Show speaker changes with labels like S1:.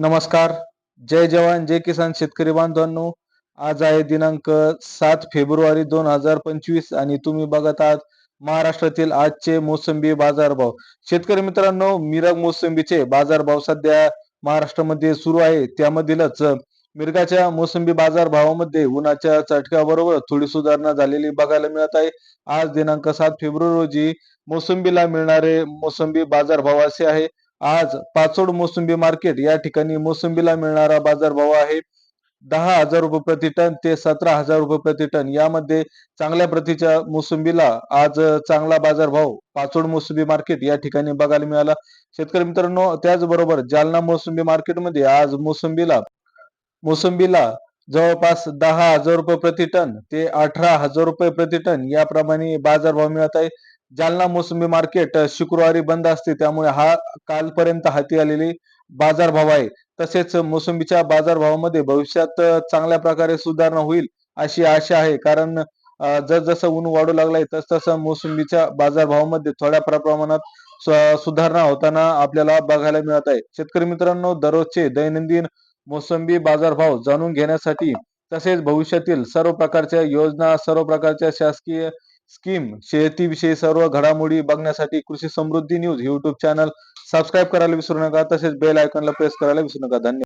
S1: नमस्कार. जय जवान जय किसान शेतकरी बांधवांनो. आज आहे दिनांक सात फेब्रुवारी दोन हजार पंचवीस आणि तुम्ही बघत आहात महाराष्ट्रातील आजचे मोसंबी बाजारभाव. शेतकरी मित्रांनो मिरग मोसंबीचे बाजारभाव सध्या महाराष्ट्रामध्ये सुरू आहे. त्यामधीलच मिरगाच्या मोसंबी बाजारभावामध्ये उन्हाच्या चटक्याबरोबर थोडी सुधारणा झालेली बघायला मिळत आहे. आज दिनांक सात फेब्रुवारी रोजी मोसंबीला मिळणारे मोसंबी बाजारभाव असे आहे. आज पाचोड मोसंबी मार्केट या ठिकाणी मोसंबीला मिळणारा बाजारभाव आहे. दहा हजार रुपये प्रति टन ते सतरा हजार रुपये प्रति टन यामध्ये चांगल्या प्रतीच्या मोसंबीला आज चांगला बाजारभाव पाचोड मोसंबी मार्केट या ठिकाणी बघायला मिळाला. शेतकरी मित्रांनो त्याचबरोबर जालना मोसंबी मार्केटमध्ये आज मोसंबीला मोसंबीला जवळपास दहा हजार रुपये प्रति टन ते अठरा हजार रुपये प्रति टन याप्रमाणे बाजारभाव मिळत आहे. जालना मोसंबी मार्केट शुक्रवारी बंद असते. त्यामुळे हा कालपर्यंत हाती आलेली बाजारभाव आहे. तसेच मोसंबीच्या बाजारभावामध्ये भविष्यात चांगल्या प्रकारे सुधारणा होईल अशी आशा आहे. कारण जसजसं ऊन वाढू लागलंय तस तसं मोसंबीच्या बाजारभावामध्ये थोड्या प्रमाणात सुधारणा होताना आपल्याला बघायला मिळत आहे. शेतकरी मित्रांनो दररोजचे दैनंदिन मोसंबी बाजारभाव जाणून घेण्यासाठी तसेच भविष्यातील सर्व प्रकारच्या योजना सर्व प्रकारच्या शासकीय स्कीम शेतीविषयी सर्व घडामोडी बघण्यासाठी Krushi Samruddhi news YouTube channel subscribe करायला विसरू नका. तसेच बेल आयकॉनला प्रेस करायला विसरू नका. धन्यवाद.